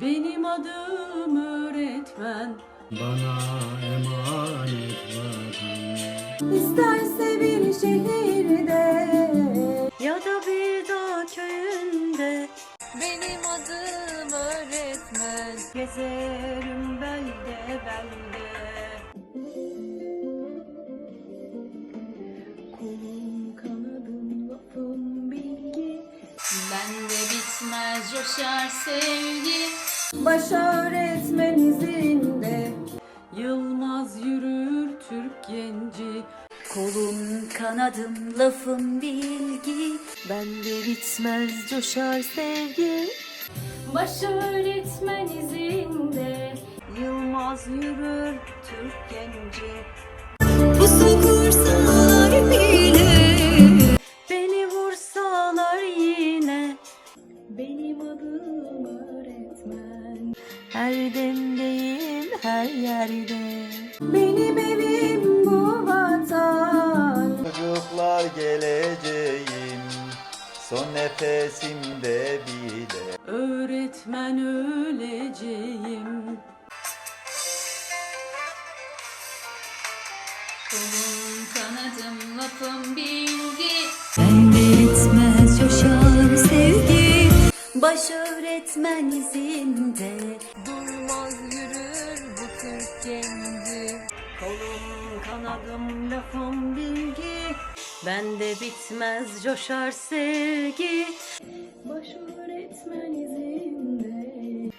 Benim adım öğretmen. Bana emanet vatan İsterse bir şehirde Ya da bir dağ köyünde. Benim adım öğretmen. Gezerim belde belde. Kolum kanadım lafım bilgi. Bende bitmez coşar sevgi Baş öğretmen izinde. Yılmaz yürür Türk genci. Kolum kanadım lafım bilgi. Bende bitmez coşar sevgi. Baş öğretmen izinde. Yılmaz yürür Türk genci. Pusu kursalar Her demdeyim her yerde. Benim evim bu vatan. Çocuklar geleceğim. Son nefesimde bile. Öğretmen öleceğim. Kolum kanadım lafım bilgi. Bende bitmez coşar sevgi. Baş öğretmen izinde. Durmaz yürür bu Türk genci Kolum kanadım lafım bilgi. Bende bitmez coşar sevgi. Baş öğretmen izinde.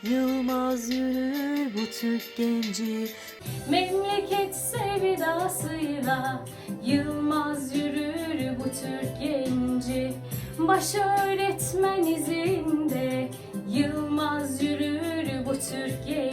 Yılmaz yürür bu Türk genci. Memleket sevdasıyla Yılmaz yürür bu Türk genci. Baş öğretmen izinde Türkiye.